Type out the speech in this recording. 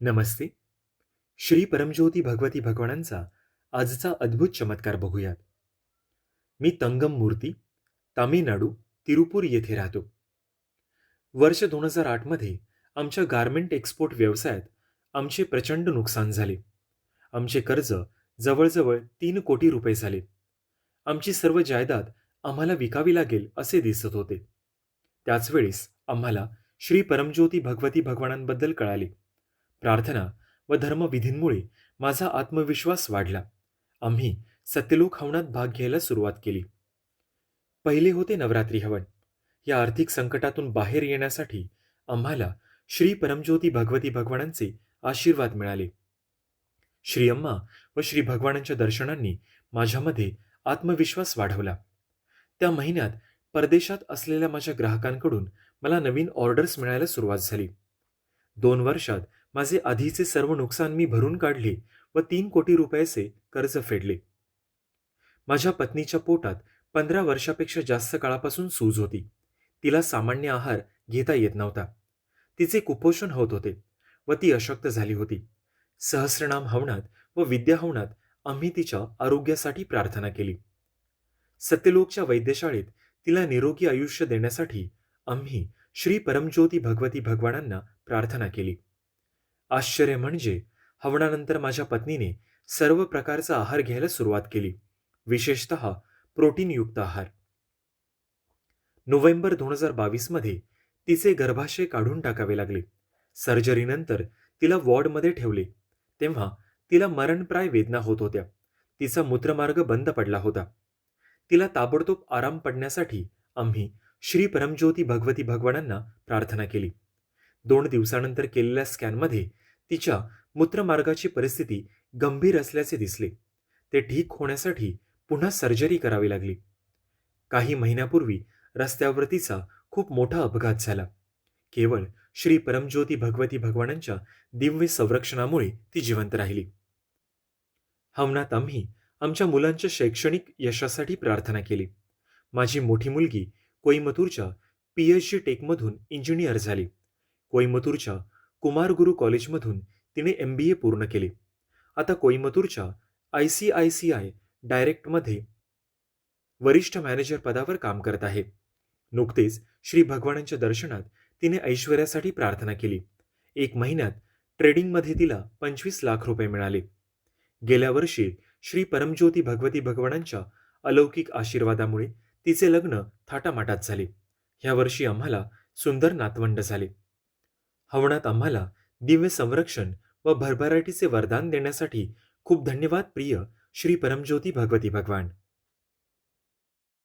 नमस्ते. श्री परमज्योती भगवती भगवानांचा आजचा अद्भुत चमत्कार बघूयात. मी तंगम मूर्ती तामिळनाडू तिरुपूर येथे राहतो. वर्ष दोन हजार आठमध्ये आमच्या गारमेंट एक्सपोर्ट व्यवसायात आमचे प्रचंड नुकसान झाले. आमचे कर्ज जवळजवळ तीन कोटी रुपये झाले. आमची सर्व जायदाद आम्हाला विकावी लागेल असे दिसत होते. त्याचवेळेस आम्हाला श्री परमज्योती भगवती भगवानांबद्दल कळाले. प्रार्थना व धर्मविधींमुळे माझा आत्मविश्वास वाढला. आम्ही सत्यलोक हवनात भाग घ्यायला सुरुवात केली. पहिले होते नवरात्री हवन. या आर्थिक संकटातून बाहेर येण्यासाठी आम्हाला श्री परमज्योती भगवती भगवानांचे आशीर्वाद मिळाले. श्री अम्मा व श्री भगवानांच्या दर्शनांनी माझ्यामध्ये आत्मविश्वास वाढवला. त्या महिन्यात परदेशात असलेल्या माझ्या ग्राहकांकडून मला नवीन ऑर्डर्स मिळायला सुरुवात झाली. दोन वर्षात माझे आधीचे सर्व नुकसान मी भरून काढले व तीन कोटी रुपयाचे कर्ज फेडले. माझ्या पत्नीच्या पोटात पंधरा वर्षापेक्षा जास्त काळापासून सूज होती. तिला सामान्य आहार घेता येत नव्हता. तिचे कुपोषण होत होते व ती अशक्त झाली होती. सहस्रनाम हवनात व विद्या हवनात आम्ही तिच्या आरोग्यासाठी प्रार्थना केली. सत्यलोकच्या वैद्यशाळेत तिला निरोगी आयुष्य देण्यासाठी आम्ही श्री परमज्योती भगवती भगवानांना प्रार्थना केली. आश्चर्य म्हणजे हवनानंतर माझ्या पत्नीने सर्व प्रकारचा आहार घ्यायला सुरुवात केली. विशेषत प्रोटीनयुक्त आहार. नोव्हेंबर दोन हजार बावीसमध्ये तिचे गर्भाशय काढून टाकावे लागले. सर्जरीनंतर तिला वॉर्डमध्ये ठेवले. तेव्हा तिला मरणप्राय वेदना होत होत्या. तिचा मूत्रमार्ग बंद पडला होता. तिला ताबडतोब आराम पडण्यासाठी आम्ही श्री परमज्योती भगवती भगवानांना प्रार्थना केली. दोन दिवसानंतर केलेल्या स्कॅनमध्ये तिच्या मूत्रमार्गाची परिस्थिती गंभीर असल्याचे दिसले. ते ठीक होण्यासाठी पुन्हा सर्जरी करावी लागली. काही महिन्यापूर्वी रस्त्यावर तिचा खूप मोठा अपघात झाला. केवळ श्री परमज्योती भगवती भगवानांच्या दिव्य संरक्षणामुळे ती जिवंत राहिली. हवनात आम्ही आमच्या मुलांच्या शैक्षणिक यशासाठी प्रार्थना केली. माझी मोठी मुलगी कोईमतूरच्या पी एच जी टेकमधून इंजिनियर झाली. कोईमतूरच्या कुमारगुरू कॉलेजमधून तिने एम बी ए पूर्ण केले. आता कोईमतूरच्या I C I C I डायरेक्टमध्ये वरिष्ठ मॅनेजर पदावर काम करत आहे. नुकतेच श्री भगवानांच्या दर्शनात तिने ऐश्वर्यासाठी प्रार्थना केली. एक महिन्यात ट्रेडिंगमध्ये तिला पंचवीस लाख रुपये मिळाले. गेल्या वर्षी श्री परमज्योती भगवती भगवानांच्या अलौकिक आशीर्वादामुळे तिचे लग्न थाटामाटात झाले. ह्या वर्षी आम्हाला सुंदर नातवंड झाले. हवनात आम्हाला दिव्य संरक्षण व भरभराटीचे वरदान देण्यासाठी खूप धन्यवाद प्रिय श्री परमज्योती भगवती भगवान.